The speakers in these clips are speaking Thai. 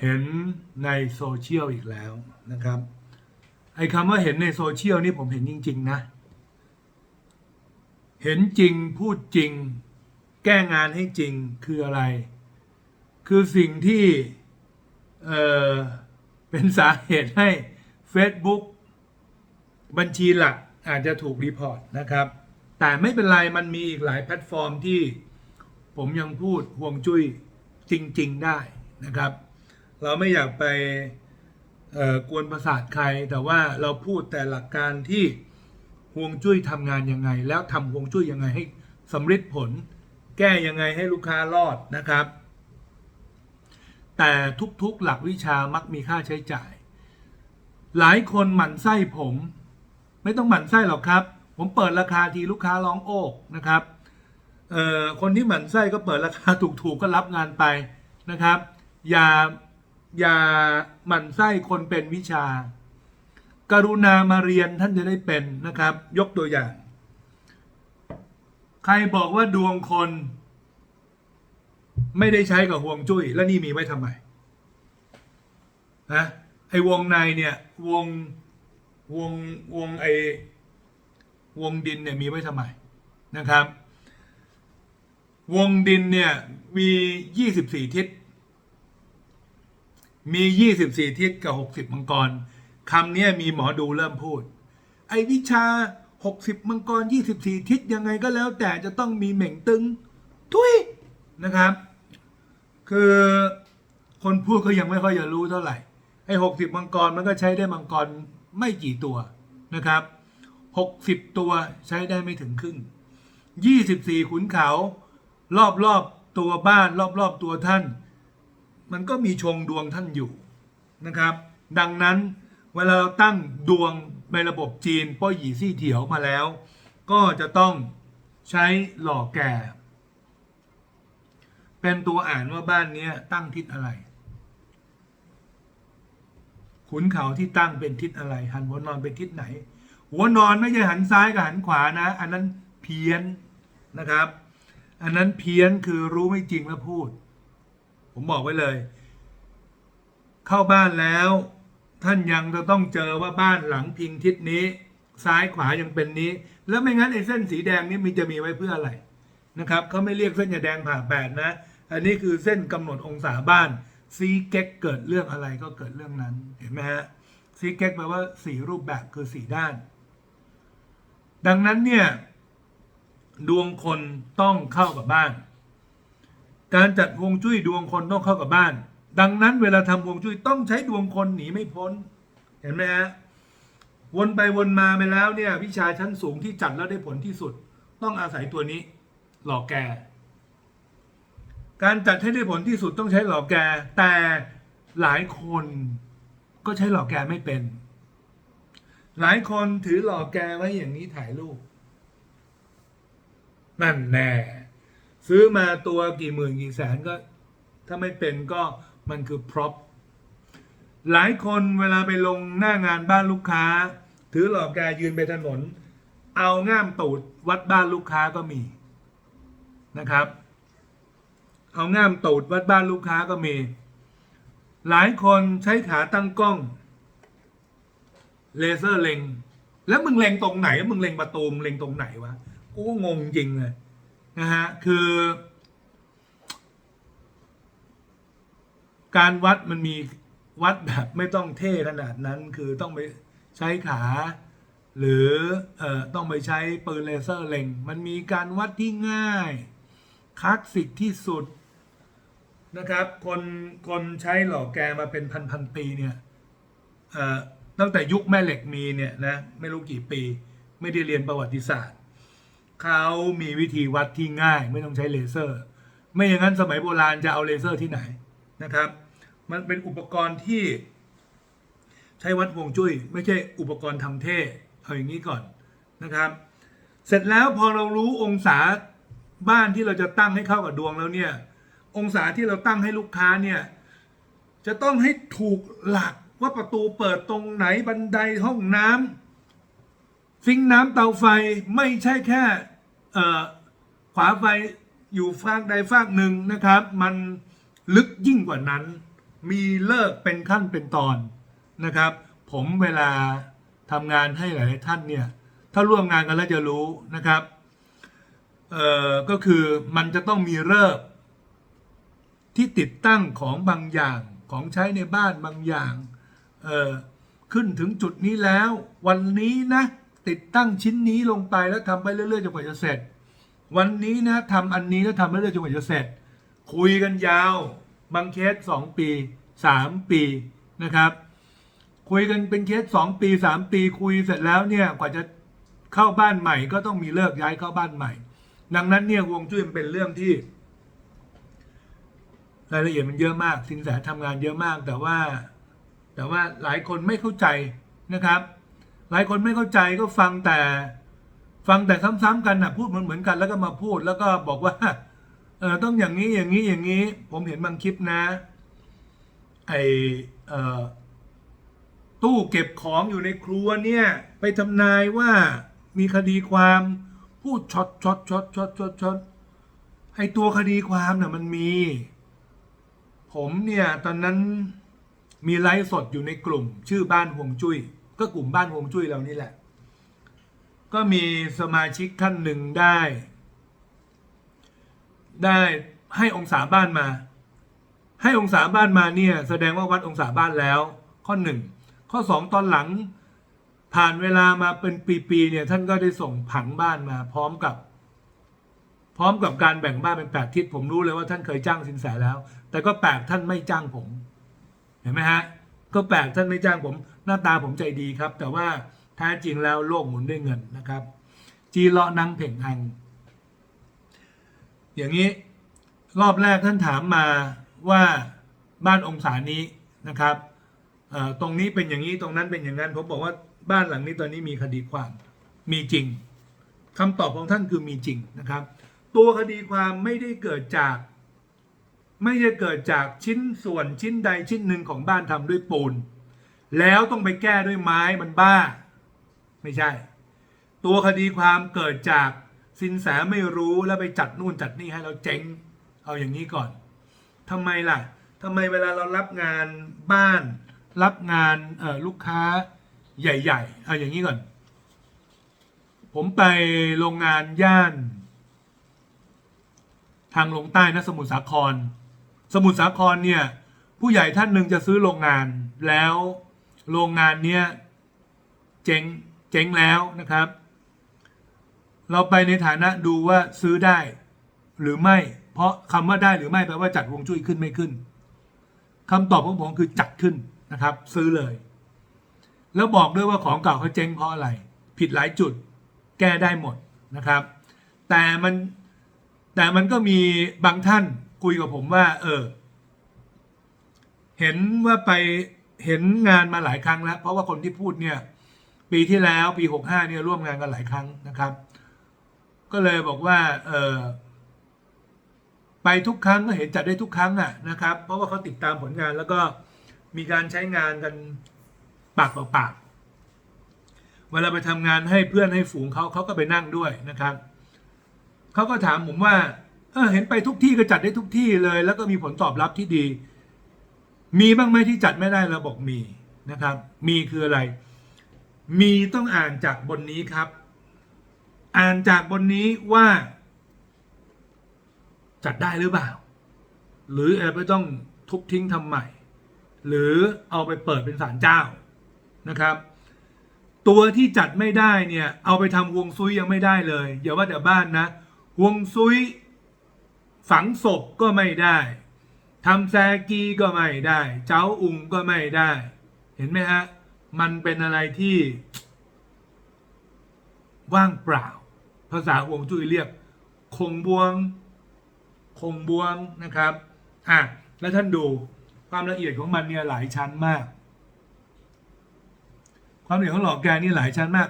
เห็นในโซเชียลอีกแล้วนะครับ ไอ้คำว่าเห็นในโซเชียลนี่ผมเห็นจริง ๆ นะ เห็นจริงพูดจริง แก้งานให้จริงคืออะไร คือสิ่งที่เออเป็นสาเหตุให้ Facebook บัญชีหลักอาจจะถูกรีพอร์ตนะครับ แต่ไม่เป็นไร มันมีอีกหลายแพลตฟอร์มที่ผมยังพูดห่วงจุ้ยจริง ๆ ได้นะครับ เราไม่อยากไปกวนประสาทใคร แต่ว่าเราพูดแต่หลักการที่ห่วงจุ้ยทำงานยังไง แล้วทำห่วงจุ้ยยังไงให้สำเร็จผล แก้ยังไงให้ลูกค้ารอดนะครับ แต่ทุกๆหลักวิชามักมีค่าใช้จ่าย หลายคนหมั่นไส้ผม ไม่ต้องหมั่นไส้หรอกครับ ผมเปิดราคาทีลูกค้าร้องโอกนะครับคนที่หมั่นไส้ก็เปิดราคาถูกๆก็รับงานไปนะครับ อย่า อย่าหมั่นไส้คนเป็นวิชา กรุณามาเรียนท่านจะได้เป็นนะครับ ยกตัวอย่าง ใครบอกว่าดวงคน ไม่ได้ใช้กับห่วงจุ้ย แล้วนี่มีไว้ทำไมนะไอ้วงในเนี่ย วงวงวงไอ้วงดินเนี่ยมีไว้ทำไมนะครับ วงดินเนี่ยมียี่สิบสี่ทิศ มียี่สิบสี่ทิศกับหกสิบมังกรคำนี้มีหมอดูเริ่มพูด ไอ้วิชาหกสิบมังกรยี่สิบสี่ทิศยังไงก็แล้วแต่จะต้องมีเหม่งตึง ทุยนะครับ คือคนพูดก็ยังไม่ค่อยจะรู้เท่าไหร่ ไอ้หกสิบมังกรมันก็ใช้ได้มังกรไม่กี่ตัวนะครับหกสิบตัวใช้ได้ไม่ถึงครึ่งยี่สิบสี่ขุนเขารอบรอบๆตัวบ้าน รอบรอบๆตัวท่าน มันก็มีชงดวงท่านอยู่นะครับ ดังนั้นเวลาเราตั้งดวงในระบบจีนป้อหยีซี่เถียวมาแล้ว ก็จะต้องใช้หล่อแก่ เป็นตัวอ่านว่าบ้านนี้ตั้งทิศอะไร ขุนเขาที่ตั้งเป็นทิศอะไร หันหัวนอนเป็นทิศไหน หัวนอนไม่ใช่หันซ้ายกับหันขวานะ อันนั้นเพี้ยนนะครับ อันนั้นเพี้ยนคือรู้ไม่จริงแล้วพูด ผมบอกไว้เลย เข้าบ้านแล้ว ท่านยังจะต้องเจอว่าบ้านหลังพิงทิศนี้ ซ้ายขวายังเป็นนี้ แล้วไม่งั้นไอ้เส้นสีแดงนี้มันจะมีไว้เพื่ออะไรนะครับเขาไม่เรียกเส้นยาแดงผ่าแปดนะ อันนี้คือเส้นกำหนดองศาบ้านซีเก็กเกิดเรื่องอะไรก็เกิดเรื่องนั้นเห็นไหมฮะซีเก็กแปลว่าสีรูปแบบคือสีด้าน ดังนั้นเนี่ย ดวงคนต้องเข้ากับบ้าน การจัดฮวงจุ้ยดวงคนต้องเข้ากับบ้าน ดังนั้นเวลาทำฮวงจุ้ยต้องใช้ดวงคนหนีไม่พ้น เห็นไหมฮะวนไปวนมาไปแล้วเนี่ย วิชาชั้นสูงที่จัดแล้วได้ผลที่สุด ต้องอาศัยตัวนี้ หลอกแก การจัดให้ได้ผลที่สุดต้องใช้หลอกแก แต่หลายคนก็ใช้หลอกแกไม่เป็น หลายคนถือหลอกแกไว้อย่างนี้ถ่ายรูป นั่นแน่ ซื้อมาตัวกี่หมื่นกี่แสนก็ ถ้าไม่เป็นก็มันคือพร็อพหลายคนเวลาไปลงหน้างานบ้านลูกค้า ถือหลอกแกยืนไปถนน เอาง่ามตูดวัดบ้านลูกค้าก็มีนะครับ เอาง่ามตูดวัดบ้านลูกค้าก็มี หลายคนใช้ขาตั้งกล้องเลเซอร์เล็ง แล้วมึงเล็งตรงไหนมึงเล็งประตูมึงเล็งตรงไหนวะกูก็งงจริงเลย นะฮะคือ การวัดมันมีวัดแบบไม่ต้องเท่ขนาดนั้นคือต้องไปใช้ขา หรือเอ่อต้องไปใช้ปืนเลเซอร์เล็ง มันมีการวัดที่ง่ายคลาสสิกที่สุดนะครับ คนคนใช้หล่อแกมาเป็นพันพันปีเนี่ยเอ่อตั้งแต่ยุคแม่เหล็กมีเนี่ยนะไม่รู้กี่ปี ไม่ได้เรียนประวัติศาสตร์ เขามีวิธีวัดที่ง่าย ไม่ต้องใช้เลเซอร์ ไม่อย่างนั้นสมัยโบราณจะเอาเลเซอร์ที่ไหนนะครับ มันเป็นอุปกรณ์ที่ ใช้วัดวงจุ้ย ไม่ใช่อุปกรณ์ทำเท่เอาอย่างนี้ก่อนนะครับ เสร็จแล้วพอเรารู้องศาบ้านที่เราจะตั้งให้เข้ากับดวงแล้วเนี่ย องศาที่เราตั้งให้ลูกค้าเนี่ยจะต้องให้ถูกหลักว่าประตูเปิดตรงไหนบันไดห้องน้ำ ซิงค์น้ำเตาไฟไม่ใช่แค่ขวาไฟอยู่ฟากใดฟากหนึ่งนะครับ มันลึกยิ่งกว่านั้น มีเลิกเป็นขั้นเป็นตอนนะครับ ผมเวลาทำงานให้หลายท่านเนี่ย ถ้าร่วมงานกันแล้วจะรู้นะครับเอ่อก็คือมันจะต้องมีเลิกที่ติดตั้งของบางอย่างของใช้ในบ้านบางอย่างเอ่อขึ้นถึงจุดนี้แล้ว วันนี้นะ ติดตั้งชิ้นนี้ลงไปแล้วทำไปเรื่อยๆจนกว่าจะเสร็จ วันนี้นะทำอันนี้แล้วทำไปเรื่อยๆจนกว่าจะเสร็จ คุยกันยาว บางเคสสองปีสามปีนะครับคุยกันเป็นเคสสองปีสามปีคุยเสร็จแล้วเนี่ยกว่าจะเข้าบ้านใหม่ ก็ต้องมีเลิกย้ายเข้าบ้านใหม่ ดังนั้นเนี่ยวงจุ้ยมันเป็นเรื่องที่รายละเอียดมันเยอะมากสินแสทำงานเยอะมาก แต่ว่าแต่ว่าหลายคนไม่เข้าใจนะครับ หลายคนไม่เข้าใจก็ฟังแต่ฟังแต่ซ้ำๆกันนะพูดเหมือนเหมือนๆกันแล้วก็มาพูดแล้วก็บอกว่าเออต้องอย่างนี้อย่างนี้อย่างนี้ ผมเห็นบางคลิปนะ ไอเออตู้เก็บของอยู่ในครัวเนี่ย ไปทำนายว่ามีคดีความพูดช็อตช็อตช็อตช็อตช็อตช็อตไอตัวคดีความเน่ะมันมี ผมเนี่ย ตอนนั้นมีไลฟ์สดอยู่ในกลุ่ม ชื่อบ้านฮวงจุ้ย ก็กลุ่มบ้านฮวงจุ้ยเรานี่แหละ ก็มีสมาชิกท่านหนึ่งได้ ได้ให้องศาบ้านมา ให้องศาบ้านมาเนี่ย แสดงว่าวัดองศาบ้านแล้ว ข้อหนึ่งข้อสองตอนหลัง ผ่านเวลามาเป็นปีๆเนี่ย ท่านก็ได้ส่งผังบ้านมา พร้อมกับ พร้อมกับการแบ่งบ้านเป็นแปดทิศผมรู้เลยว่าท่านเคยจ้างสินแสแล้ว แต่ก็แปลกท่านไม่จ้างผม เห็นไหมฮะก็แปลกท่านไม่จ้างผม หน้าตาผมใจดีครับ แต่ว่าแท้จริงแล้วโลกหมุนด้วยเงินนะครับ จีเลาะนังเพ่งอัง อย่างนี้รอบแรกท่านถามมาว่าบ้านองศานี้นะครับตรงนี้เป็นอย่างนี้ตรงนั้นเป็นอย่างนั้นผมบอกว่าบ้านหลังนี้ตอนนี้มีคดีความมีจริงคำตอบของท่านคือมีจริงนะครับ ตัวคดีความไม่ได้เกิดจาก ไม่ได้เกิดจากชิ้นส่วนชิ้นใดชิ้นหนึ่งของบ้านทำด้วยปูน แล้วต้องไปแก้ด้วยไม้มันบ้า ไม่ใช่ ตัวคดีความเกิดจากสินแสไม่รู้แล้วไปจัดนู่นจัดนี่ให้เราเจ๊ง เอาอย่างนี้ก่อนทำไมล่ะทำไมเวลาเรารับงานบ้าน รับงานเลูกค้าใหญ่ ๆ เอาอย่างนี้ก่อน ผมไปโรงงานย่าน ทางลงใต้นะสมุทรสาคร สมุทรสาครเนี่ย ผู้ใหญ่ท่านหนึ่งจะซื้อโรงงานแล้ว โรงงานเนี้ยเจ๊งเจ๊งแล้วนะครับ เราไปในฐานะดูว่าซื้อได้หรือไม่ เพราะคำว่าได้หรือไม่แปลว่าจัดวงจุ้ยขึ้นไม่ขึ้นคำตอบของผมคือจัดขึ้นนะครับ ซื้อเลย แล้วบอกด้วยว่าของเก่าเขาเจ๊งเพราะอะไร ผิดหลายจุด แก้ได้หมดนะครับ แต่มันแต่มันก็มีบางท่านคุยกับผมว่า เออ เห็นว่าไป เห็นงานมาหลายครั้งแล้ว เพราะว่าคนที่พูดเนี่ยปีที่แล้วปีหกห้าเนี่ยร่วมงานกันหลายครั้งนะครับ ก็เลยบอกว่าเออไปทุกครั้งก็เห็นจัดได้ทุกครั้งอะนะครับ เพราะว่าเขาติดตามผลงานแล้วก็มีการใช้งานกันปากต่อปากเวลาไปทำงานให้เพื่อนให้ฝูงเขาเขาก็ไปนั่งด้วยนะครับเขาก็ถามผมว่าเออเห็นไปทุกที่ก็จัดได้ทุกที่เลย แล้วก็มีผลตอบรับที่ดี มีบ้างไหมที่จัดไม่ได้เราบอกมีนะครับ มีคืออะไร มีต้องอ่านจากบนนี้ครับ อ่านจากบนนี้ว่า จัดได้หรือเปล่า หรือแอบไม่ต้องทุบทิ้งทำใหม่ หรือเอาไปเปิดเป็นศาลเจ้านะครับ ตัวที่จัดไม่ได้เนี่ย เอาไปทำฮวงซุยยังไม่ได้เลยอย่าว่าแต่บ้านนะฮวงซุยฝังศพก็ไม่ได้ ทำแซกีก็ไม่ได้ เจ้าอุงก็ไม่ได้ เห็นไหมฮะ มันเป็นอะไรที่ ว่างเปล่า ภาษาฮวงจุ้ยเรียก คงบวง คงบวงนะครับ อะ แล้วท่านดูความละเอียดของมันเนี่ยหลายชั้นมาก ความละเอียดของหลอกแกนี่หลายชั้นมาก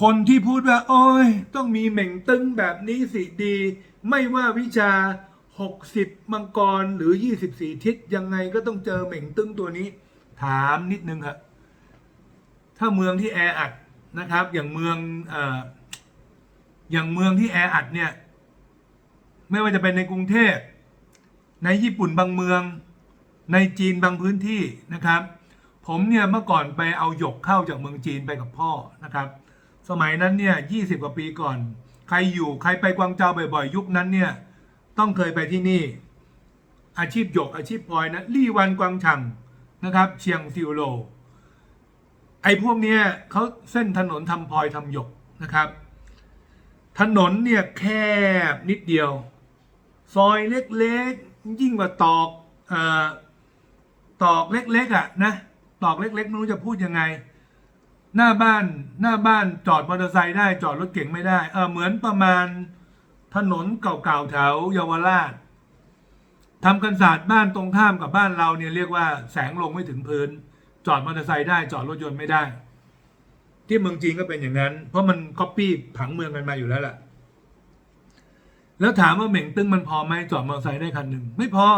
คนที่พูดว่า โอ้ย ต้องมีเหม่งตึงแบบนี้สิดี ไม่ว่าวิชา 60 มังกรหรือ 24 ทิศยังไงก็ต้องเจอเหม่งตึงตัวนี้ ถามนิดนึงครับถ้าเมืองที่แออัดนะครับ อย่างเมืองเอ่ออย่างเมืองที่แออัดเนี่ย ไม่ว่าจะเป็นในกรุงเทพ ในญี่ปุ่นบางเมือง ในจีนบางพื้นที่นะครับ ผมเนี่ยเมื่อก่อนไปเอาหยกเข้าจากเมืองจีนไปกับพ่อนะครับ สมัยนั้นเนี่ยยี่สิบกว่าปีก่อน ใครอยู่ใครไปกวางเจาบ่อยๆ ยุคนั้นเนี่ย ต้องเคยไปที่นี่ อาชีพหยกอาชีพพลอยนะลี่วันกวางชังนะครับ เชียงซิวโล ไอ้พวกเนี้ยเขาเส้นถนนทำพลอยทำหยกนะครับ ถนนเนี่ยแคบนิดเดียว ซอยเล็กๆ ยิ่งกว่าตอกเอ่อตอกเล็กๆอะนะตอกเล็กๆไม่รู้จะพูดยังไง หน้าบ้านหน้าบ้านจอดมอเตอร์ไซค์ได้จอดรถเก๋งไม่ได้เออเหมือนประมาณ ถนนเก่าๆแถวเยาวราชทำกันศาสตร์บ้านตรงข้ามกับบ้านเราเนี่ยเรียกว่าแสงลงไม่ถึงพื้น จอดมอเตอร์ไซค์ได้จอดรถยนต์ไม่ได้ ที่เมืองจีนก็เป็นอย่างนั้น เพราะมันก๊อปปี้ผังเมืองกันมาอยู่แล้วล่ะ แล้วถามว่าเหม่งตึ้งมันพอไหมจอดมอเตอร์ไซค์ได้คันหนึ่งไม่พอ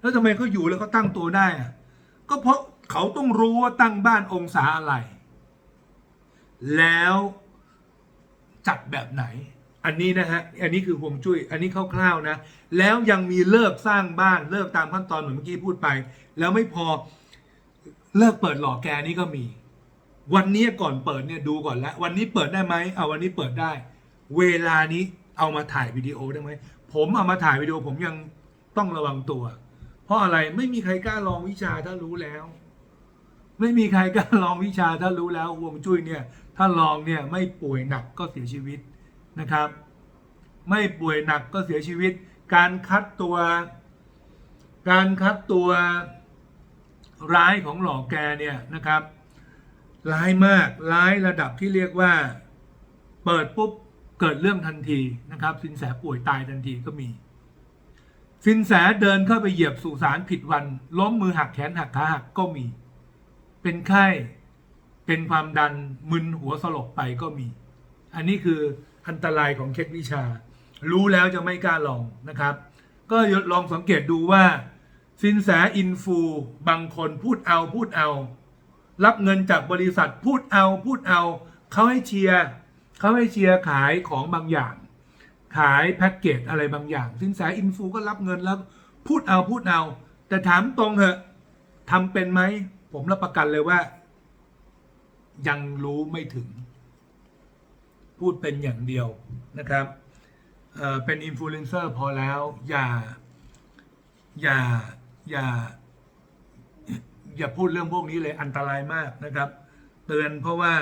แล้วทำไมเขาอยู่แล้วเขาตั้งตัวได้อะก็เพราะเขาต้องรู้ว่าตั้งบ้านองศาอะไร แล้วจัดแบบไหน อันนี้นะฮะ อันนี้คือฮวงจุ้ย อันนี้คร่าวๆนะ แล้วยังมีเลิกสร้างบ้านเลิกตามขั้นตอนเหมือนเมื่อกี้พูดไป แล้วไม่พอเลิกเปิดหล่อแกนี่ก็มี วันนี้ก่อนเปิดเนี่ยดูก่อนแล้ววันนี้เปิดได้ไหมเอาวันนี้เปิดได้ เวลานี้เอามาถ่ายวิดีโอได้ไหมผมเอามาถ่ายวิดีโอผมยังต้องระวังตัว เพราะอะไรไม่มีใครกล้าลองวิชาถ้ารู้แล้ว ไม่มีใครกล้าลองวิชาถ้ารู้แล้วฮวงจุ้ยเนี่ย ถ้าลองเนี่ยไม่ป่วยหนักก็เสียชีวิต นะครับ ไม่ป่วยหนักก็เสียชีวิต การคัดตัว การคัดตัวร้ายของหลอกแกเนี่ยนะครับ ร้ายมากร้ายระดับที่เรียกว่า เปิดปุ๊บเกิดเรื่องทันทีนะครับ สินแสป่วยตายทันทีก็มี สินแสเดินเข้าไปเหยียบสุสานผิดวัน ล้มมือหักแขนหักขาหักก็มี เป็นไข้เป็นความดันมึนหัวสลบไปก็มี อันนี้คืออันตรายของเคล็ดวิชา รู้แล้วจะไม่กล้าลองนะครับ ก็ลองสังเกตดูว่าสินแสอินฟูบางคนพูดเอาพูดเอา รับเงินจากบริษัทพูดเอาพูดเอาเขาให้เชียร์เขาให้เชียร์ขายของบางอย่าง ขายแพ็กเกจอะไรบางอย่าง สินแสอินฟูก็รับเงินแล้วพูดเอาพูดเอา แต่ถามตรงเหอะทำเป็นไหม ผมรับประกันเลยว่า ยังรู้ไม่ถึง พูดเป็นอย่างเดียวนะครับเเป็นอินฟลูเอนเซอร์พอแล้วอย่าอย่าอย่าอย่าพูดเรื่องพวกนี้เลยอันตรายมากนะครับ เตือนเพราะว่า